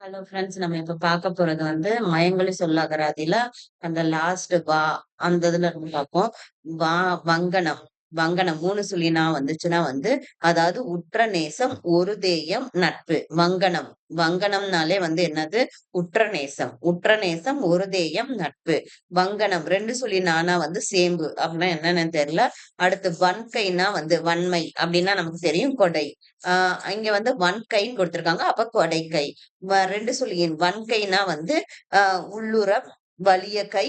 Hello friends நம்ம இப்ப பார்க்க போறது வந்து மயங்கொலி சொல்லாகராதில அந்த லாஸ்ட் வா அந்த இதுல இருந்து பார்ப்போம். வா வங்கனம் வங்கணம் மூணு சுழினா வந்துச்சுன்னா வந்து அதாவது உற்ற நேசம், ஒரு தேயம், நட்பு. வங்கணம் வங்கணம்னாலே வந்து என்னது? உற்ற நேசம். உற்ற நேசம், ஒரு தேயம், நட்பு. வங்கணம் ரெண்டு சொல்லி நானா வந்து சேம்பு அப்படின்னா என்னன்னு தெரியல. அடுத்து வன்கைன்னா வந்து வன்மை அப்படின்னா நமக்கு தெரியும் கொடை. ஆஹ் இங்க வந்து வன்கைன்னு கொடுத்திருக்காங்க. அப்ப கொடைக்கை. வ ரெண்டு சுழியின் வன்கைனா வந்து ஆஹ் உள்ளுரம் வலிய கை,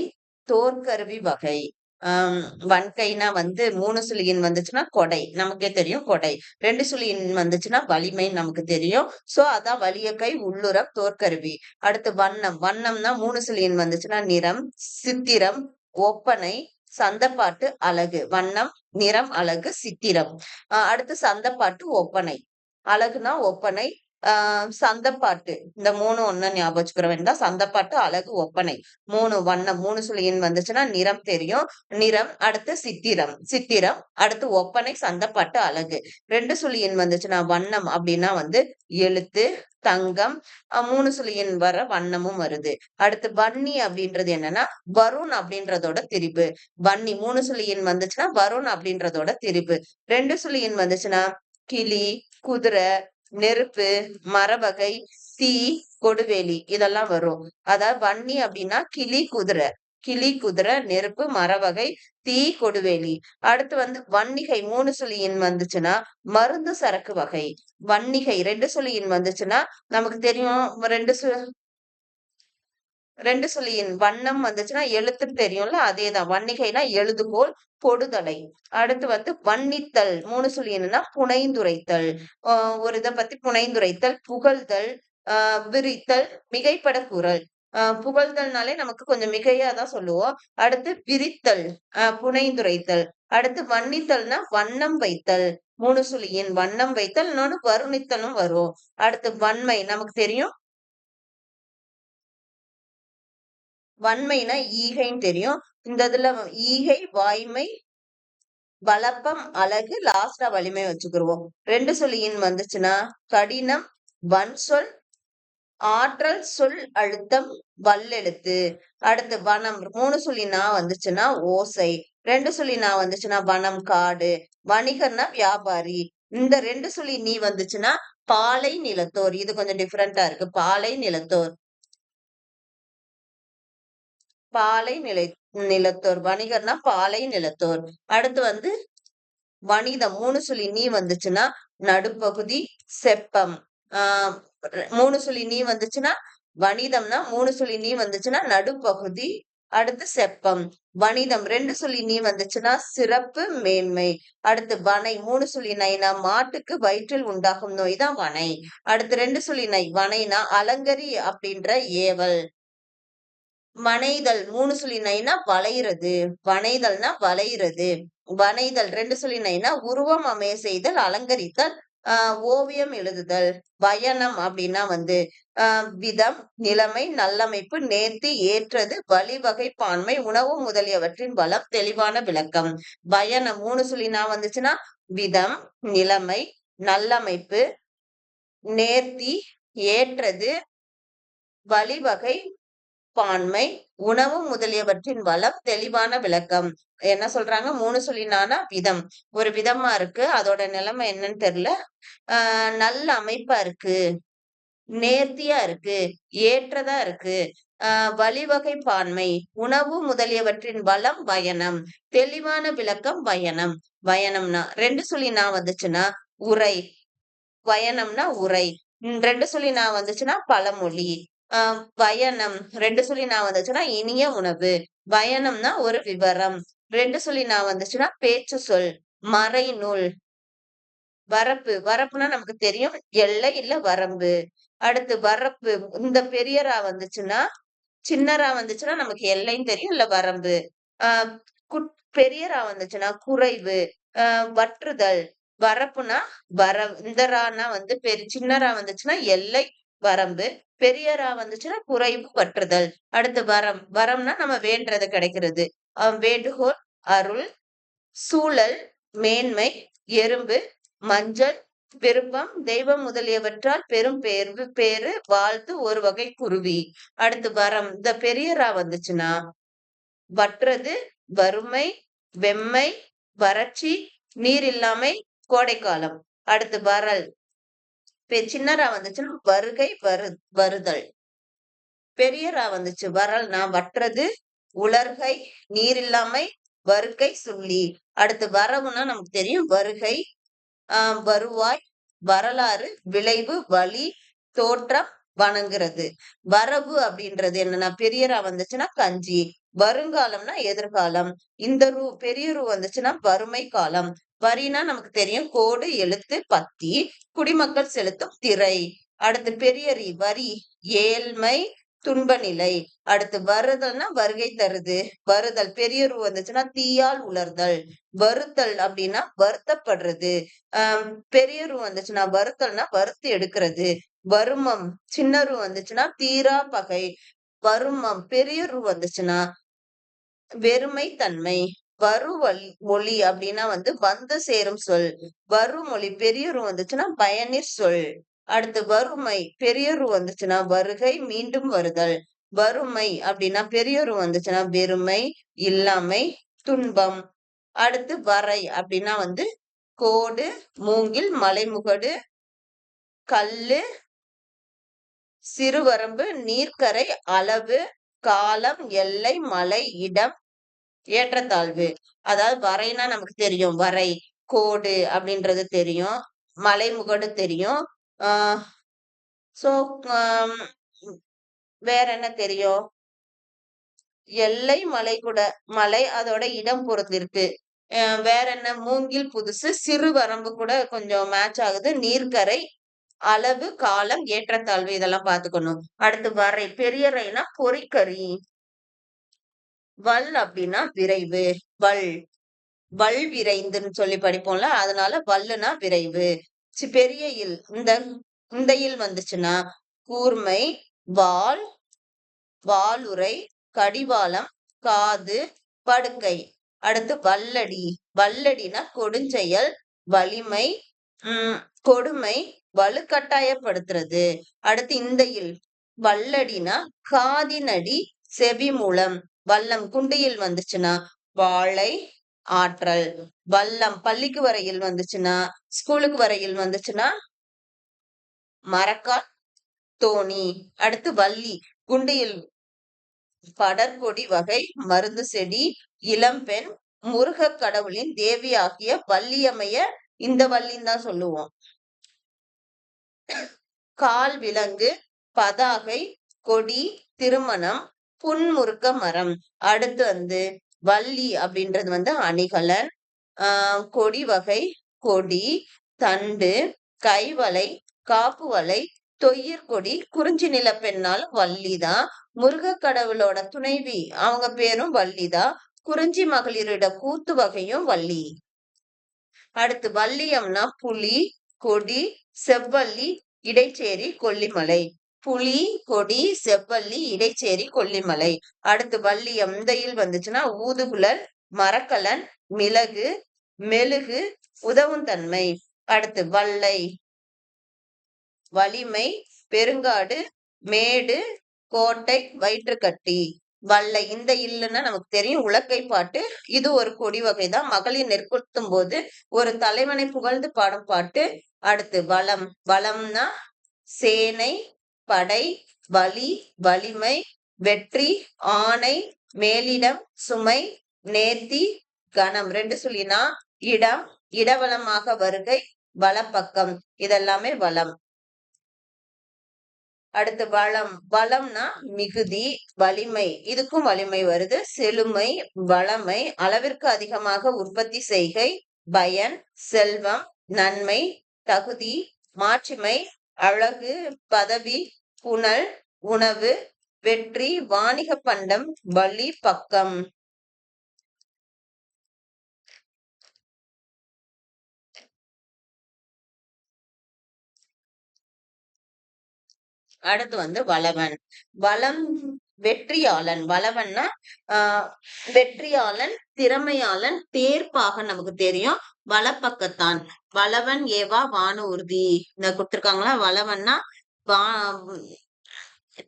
தோற்கருவி வகை. வன்கைனா வந்து மூணு சுழியின் வந்துச்சுன்னா கொடை. நமக்கே தெரியும் கொடை. ரெண்டு சுழியின் வந்துச்சுன்னா வலிமைன்னு நமக்கு தெரியும். சோ அதான் வலிய கை, உள்ளுறம், தோற்கருவி. அடுத்து வண்ணம். வண்ணம்னா மூணு சுழியின் வந்துச்சுன்னா நிறம், சித்திரம், ஒப்பனை, சந்தப்பாட்டு, அழகு. வண்ணம், நிறம், அழகு, சித்திரம். அடுத்து சந்தப்பாட்டு, ஒப்பனை. அழகுனா ஒப்பனை, சந்தப்பாட்டு. இந்த மூணு ஒண்ணு ஞாபகம் வச்சுக்கிற வேண்டாம். சந்தப்பாட்டு, அழகு, ஒப்பனை. மூணு வண்ணம் மூணு சுழியின் வந்துச்சுன்னா நிறம் தெரியும். நிறம், அடுத்து சித்திரம். சித்திரம், அடுத்து ஒப்பனை, சந்தப்பாட்டு, அழகு. ரெண்டு சுழியின் வந்துச்சுன்னா வண்ணம் அப்படின்னா வந்து எழுத்து, தங்கம், மூணு சுழியின் வர வண்ணமும் வருது. அடுத்து வன்னி அப்படின்றது என்னன்னா வருண் அப்படின்றதோட திரிபு. வன்னி மூணு சுழியின் வந்துச்சுன்னா வருண் அப்படின்றதோட திரிபு. ரெண்டு சுழியின் வந்துச்சுன்னா கிளி, குதிரை, நெருப்பு, மரவகை, தீ, கொடுவேலி இதெல்லாம் வரும். அதாவது வன்னி அப்படின்னா கிளி, குதிரை. கிளி, குதிரை, நெருப்பு, மரவகை, தீ, கொடுவேலி. அடுத்து வந்து வன்னிகை மூணு சுழியின் வந்துச்சுன்னா மருந்து சரக்கு வகை. வன்னிகை ரெண்டு சுழியின் வந்துச்சுன்னா நமக்கு தெரியும் 2 சு 2 சுழியின் வண்ணம் வந்துச்சுன்னா எழுத்து தெரியும்ல அதே தான் வன்னிகைனா எழுதுகோல், பொடுதலை. அடுத்து வந்து வன்னித்தல் மூணு சுழியன்னா புனைந்துரைத்தல். ஒரு இதை பத்தி புனைந்துரைத்தல், புகழ்தல், ஆஹ் விரித்தல், மிகைப்பட குரல் ஆஹ் புகழ்தல்னாலே நமக்கு கொஞ்சம் மிகையா தான் சொல்லுவோம். அடுத்து விரித்தல், ஆஹ் புனைந்துரைத்தல். அடுத்து வன்னித்தல்னா வண்ணம் வைத்தல். மூணு சுழியின் வண்ணம் வைத்தல் இன்னொன்னு வருணித்தலும் வரும். அடுத்து வன்மை நமக்கு தெரியும். வன்மைனா ஈகைன்னு தெரியும். இந்த இதுல ஈகை, வாய்மை, வளப்பம், அழகு, லாஸ்டா வலிமை வச்சுக்கிருவோம். ரெண்டு சுழியின் வந்துச்சுன்னா கடினம், வன்சொல், ஆற்றல், சொல் அழுத்தம், வல்லெழுத்து. அடுத்து வனம் மூணு சுழி நான் வந்துச்சுன்னா ஓசை. ரெண்டு சுழி நான் வந்துச்சுன்னா வனம், காடு. வணிகர்னா வியாபாரி. இந்த ரெண்டு சுழி நீ வந்துச்சுன்னா பாலை நிலத்தோர். இது கொஞ்சம் டிஃப்ரெண்டா இருக்கு. பாலை நிலத்தோர். பாலை நிலை நிலத்தோர். வணிகர்னா பாலை நிலத்தோர். அடுத்து வந்து வணிதம் மூணு சுழி நீ வந்துச்சுன்னா நடுப்பகுதி, செப்பம். ஆஹ் மூணு சுழி நீ வந்துச்சுன்னா வணிதம்னா மூணு சுழி நீ வந்துச்சுன்னா நடுப்பகுதி, அடுத்து செப்பம். வணிதம் ரெண்டு சுழி நீ வந்துச்சுன்னா சிறப்பு, மேன்மை. அடுத்து வனை மூணு சுழி நைனா மாட்டுக்கு வயிற்றில் உண்டாகும் நோய் தான் வனை. அடுத்து ரெண்டு சுழி நை வனைனா அலங்கரி அப்படின்ற ஏவல். வனைதல் மூணு சுழி நைனா வளையிறது. வனைதல்னா வளையிறது. வனைதல் ரெண்டு சொல்லினைனா உருவம் அமைய செய்தல், அலங்கரித்தல், ஆஹ் ஓவியம் எழுதுதல். பயணம் அப்படின்னா வந்து ஆஹ் விதம், நிலைமை, நல்லமைப்பு, நேர்த்தி, ஏற்றது, வழிவகை, பான்மை, உணவு முதலியவற்றின் பலம், தெளிவான விளக்கம். பயணம் மூணு சொல்லினா வந்துச்சுன்னா விதம், நிலைமை, நல்லமைப்பு, நேர்த்தி, ஏற்றது, வழிவகை, பான்மை, உணவு முதலியவற்றின் வளம், தெளிவான விளக்கம். என்ன சொல்றாங்க மூணு சொல்லினானா விதம். ஒரு விதமா இருக்கு. அதோட நிலைமை என்னன்னு தெரியல. ஆஹ் நல்ல அமைப்பா இருக்கு. நேர்த்தியா இருக்கு. ஏற்றதா இருக்கு. ஆஹ் வழிவகை பான்மை, உணவு முதலியவற்றின் வளம் பயணம் தெளிவான விளக்கம் பயணம் பயணம்னா ரெண்டு சொல்லி நான் வந்துச்சுன்னா உரை. பயணம்னா உரை. ரெண்டு சொல்லி நான் வந்துச்சுன்னா பழமொழி. ஆஹ் பயணம் ரெண்டு சொல்லி நான் வந்துச்சுன்னா இனிய உணவு. பயணம்னா ஒரு விவரம். ரெண்டு சொல்லி நான் வந்துச்சுன்னா பேச்சு சொல். மறைநூல். வரப்பு வரப்புனா நமக்கு தெரியும் எல்லை இல்ல வரம்பு. அடுத்து வரப்பு இந்த பெரியரா வந்துச்சுன்னா சின்னரா வந்துச்சுன்னா நமக்கு எல்லைன்னு தெரியும் இல்ல வரம்பு. ஆஹ் குட் பெரியரா வந்துச்சுன்னா குறைவு, ஆஹ் வற்றுதல். வரப்புனா வர இந்த ரானா வந்து பெரு சின்னரா வந்துச்சுன்னா எல்லை, வரம்பு. பெரியரா வந்துச்சுன்னா குறைவு, வற்றுதல். அடுத்து வரம் வரம்னா நம்ம வேண்டறது கிடைக்கிறது. வேண்டுகோள், அருள், சூழல், மேன்மை, எறும்பு, மஞ்சள், விருப்பம் தெய்வம் முதலியவற்றால் பெரும் பேர்வு பேரு வாழ்த்து ஒரு வகை குருவி அடுத்து வரம் இந்த பெரியரா வந்துச்சுன்னா வற்றது வறுமை வெம்மை வறட்சி நீர் இல்லாமை கோடைக்காலம் அடுத்து வரல் சின்னரா வந்துச்சுன்னா வருகை வரு வருதல். பெரியரா வந்துச்சு வரல்னா வற்றது உலர்கை நீர் இல்லாமை வருகை சொல்லி. அடுத்து வரவுன்னா நமக்கு தெரியும் வருகை ஆஹ் வருவாய் வரலாறு விளைவு வழி தோற்றம் வணங்குறது. வரவு அப்படின்றது என்னன்னா பெரியரா வந்துச்சுன்னா கஞ்சி. வருங்காலம்னா எதிர்காலம். இந்த ரூ பெரிய ரூ வந்துச்சுன்னா வறுமை காலம். வரினா நமக்கு தெரியும். கோடு எழுத்து பத்தி குடிமக்கள் செலுத்தும் திரை. அடுத்து பெரியரி வரி ஏழ்மை துன்ப நிலை அடுத்து வருதல்னா வருகை தருது. வருதல் பெரியரு வந்துச்சுன்னா தீயால் உலர்தல். வருத்தல் அப்படின்னா வருத்தப்படுறது. ஆஹ் பெரியரு வந்துச்சுன்னா வருத்தல்னா வருத்தி எடுக்கிறது. வருமம் சின்னரு வந்துச்சுன்னா தீரா பகை. வருமம் பெரியரு வந்துச்சுன்னா வெறுமை தன்மை. வருவல் மொழி அப்படின்னா வந்து வந்து சேரும் சொல். வருமொழி பெரியரு வந்துச்சுன்னா பயனிற் சொல். அடுத்து வறுமை பெரியரு வந்துச்சுன்னா வருகை மீண்டும் வருதல். வறுமை அப்படின்னா பெரியரு வந்துச்சுன்னா வெறுமை இல்லாமை துன்பம். அடுத்து வரை அப்படின்னா வந்து கோடு மூங்கில் மலைமுகடு கல்லு சிறுவரம்பு நீர்க்கரை அளவு காலம் எல்லை மலை இடம் ஏற்றத்தாழ்வு. அதாவது வரைனா நமக்கு தெரியும். வரை கோடு அப்படின்றது தெரியும். மலைமுகடு தெரியும். ஆஹ் சோ வேற என்ன தெரியும்? எல்லை மலை கூட மலை அதோட இடம் பொறுத்திருக்கு வேற என்ன? மூங்கில் புதுசு சிறு வரம்பு கூட கொஞ்சம் மேட்ச் ஆகுது. நீர்க்கரை அளவு காலம் ஏற்றத்தாழ்வு இதெல்லாம் பாத்துக்கணும் அடுத்து வரை. பெரிய ரைனா பொறிக்கறி வல் அப்படின்னா விரைவு வல். வல் விரைந்துன்னு சொல்லி படிப்போம்ல அதனால வல்லுனா விரைவு. பெரிய இல். இந்த இந்த இல் வந்துச்சுன்னா கூர்மை வால் வாலுரை கடிவாளம் காது படுக்கை அடுத்து வல்லடி. வல்லடினா கொடுஞ்செயல் வலிமை உம் கொடுமை வலுக்கட்டாயப்படுத்துறது. அடுத்து இந்த இல். வல்லடினா காதினடி செவி மூலம் வல்லம் குண்டியில் வந்துச்சுன்னா வாழை ஆற்றல். வல்லம் பள்ளிக்கு வரையில் வந்துச்சுன்னா ஸ்கூலுக்கு வரையில் வந்துச்சுன்னா மரக்கால் தோணி. அடுத்து வள்ளி குண்டியில் படர்கொடி வகை மருந்து செடி இளம்பெண் முருக கடவுளின் தேவியாகிய வள்ளியம்மைய இந்த வள்ளின்னு தான் சொல்லுவோம். கால் விலங்கு பதாகை கொடி திருமணம் புன்முறுக்க மரம். அடுத்து வந்து வள்ளி அப்படின்றது வந்து அணிகலன் ஆஹ் கொடி வகை கொடி தண்டு கைவலை காப்பு வலை தொய்யர்கொடி குறிஞ்சி நில பெண்ணாலும் வள்ளிதான் முருக கடவுளோட துணைவி அவங்க பேரும் வள்ளிதான் குறிஞ்சி மகளிரோட கூத்து வகையும் வள்ளி. அடுத்து வள்ளியம்னா புலி கொடி செவ்வள்ளி இடைச்சேரி கொல்லிமலை. புலி கொடி செவ்வள்ளி இடைச்சேரி கொல்லிமலை. அடுத்து வள்ளி எந்தையில் வந்துச்சுன்னா ஊதுகுழல் மரக்கலன் மிளகு மெழுகு உதவும் தன்மை அடுத்து வல்லை வலிமை பெருங்காடு மேடு கோட்டை வயிற்றுக்கட்டி. வல்லை இந்த இல்லுன்னா நமக்கு தெரியும் உலக்கை பாட்டு. இது ஒரு கொடி வகைதான். மகளிர் நெற்கொத்தும் போது ஒரு தலைவனை புகழ்ந்து பாடும் பாட்டு. அடுத்து வளம். வளம்னா சேனை படை வலி வலிமை வெற்றி ஆணை மேலிடம் சுமை நேர்த்தி கணம். ரெண்டு சொல்லினா இடம் இடவளமாக வருகை வலப்பக்கம். இதெல்லாமே வளம் அடுத்து வளம். வளம்னா மிகுதி வலிமை. இதுக்கும் வலிமை வருது. செழுமை வளமை அளவிற்கு அதிகமாக உற்பத்தி செய்கை பயன் செல்வம் நன்மை தகுதி மாட்சிமை அழகு பதவி புனல் உணவு வெற்றி வாணிக பண்டம் வழி பக்கம். அடுத்து வந்து வளவன். வளம் வெற்றியாளன். வளவன்னா ஆஹ் வெற்றியாளன் திறமையாளன் தேர்ப்பாக நமக்கு தெரியும். வலப்பக்கத்தான். வளவன் ஏவா வானூர்தி. உறுதி இந்த கொடுத்திருக்காங்களா? வளவன்னா வா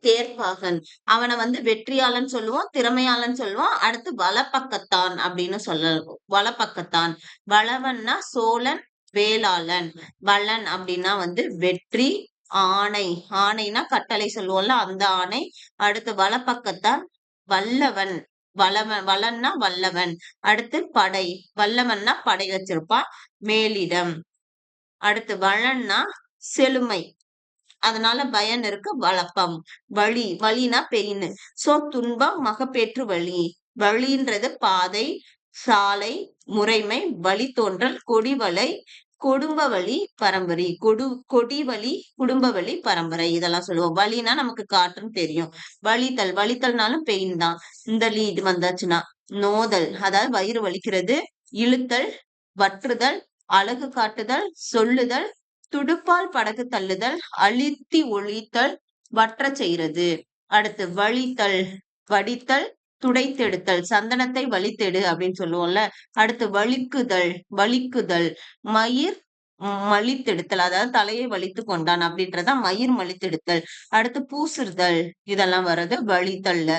தேர்ப்பாகன் அவனை வந்து வெற்றியாளன் சொல்லுவோம் திறமையாளன் சொல்லுவோம். அடுத்து வலப்பக்கத்தான் அப்படின்னு சொல்ல வலப்பக்கத்தான். வளவன்னா சோழன் வேளாளன். வளன் அப்படின்னா வந்து வெற்றி ஆணை. ஆணைனா கட்டளை சொல்லுவோம்ல அந்த ஆணை. அடுத்து வலப்பக்கத்தான் வல்லவன். வளவன் வளன்னா வல்லவன். அடுத்து படை. வல்லவன்னா படை வச்சிருப்பான் மேலிடம். அடுத்து வளன்னா செழுமை. அதனால பயன் இருக்கு வளப்பம். வழி வழினா பெயின் சோ துன்பம் மகப்பேற்று வழி. வழின்றது பாதை சாலை முறைமை வழி தோன்றல் கொடிவலை கொடும்ப வழி பரம்பரை கொடு கொடி வழி குடும்ப வழி பரம்பரை இதெல்லாம் சொல்லுவோம். வழினா நமக்கு காற்றுன்னு தெரியும். வழித்தல் வழித்தல்னாலும் பெயின் தான். இந்த லீட் வந்தாச்சுன்னா நோதல் அதாவது வயிறு வலிக்கிறது இழுத்தல் வற்றுதல் அழகு காட்டுதல் சொல்லுதல் துடுப்பால் படகு தள்ளுதல் அழித்தி ஒழித்தல் வற்ற செய்கிறது. அடுத்து வழித்தல் வடித்தல் துடைத்தெடுத்தல் சந்தனத்தை வலித்தெடு அப்படின்னு சொல்லுவோம்ல. அடுத்து வலிக்குதல் வலிக்குதல் மயிர் மலித்தெடுத்தல் அதாவது தலையை வலித்து கொண்டான் அப்படின்றத மயிர் மலித்தெடுத்தல் அடுத்து பூசுறுதல் இதெல்லாம் வர்றது வலித்தல்ல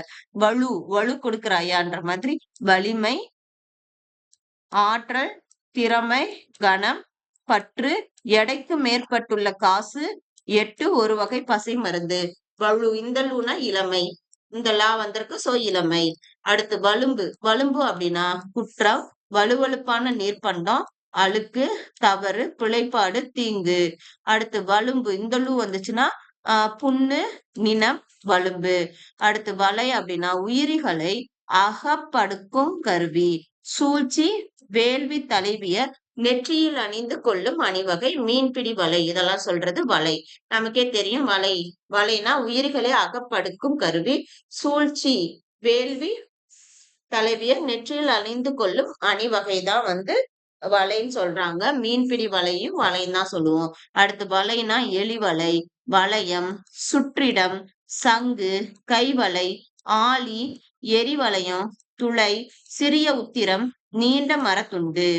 வலு வலு கொடுக்குறாயான்ற மாதிரி வலிமை ஆற்றல் திறமை கனம் பற்று எடைக்கு மேற்பட்டுள்ள காசு எட்டு ஒரு வகை பசை மருந்து. வலு இந்த லூனா இளமை. இந்த லா வந்திருக்கு. சோ இளமை. அடுத்து வலும்பு. வலும்பு அப்படின்னா குற்றம் வலுவழுப்பான நீர்பண்டம் அழுக்கு தவறு பிழைப்பாடு தீங்கு. அடுத்து வலும்பு. இந்த லூ வந்துச்சுன்னா ஆஹ் புண்ணு நினம் வலும்பு. அடுத்து வலை அப்படின்னா உயிரிகளை அகப்படுக்கும் கருவி. சூழ்ச்சி வேள்வி தலைவியர் நெற்றியில் அணிந்து கொள்ளும் அணிவகை மீன்பிடி வலை இதெல்லாம் சொல்றது வலை. நமக்கே தெரியும் வலை. வலைனா உயிர்களை அகப்படுக்கும் கருவி. சூழ்ச்சி வேள்வி தலைவியர் நெற்றியில் அணிந்து கொள்ளும் அணிவகை தான் வந்து வலைன்னு சொல்றாங்க. மீன்பிடி வலையும் வலைன்னு தான் சொல்லுவோம். அடுத்து வலைனா எலிவலை வளையம் சுற்றிடம் சங்கு கைவலை ஆலி எரிவளையம் துளை சிறிய உத்திரம் நீண்ட மரத்துண்டு.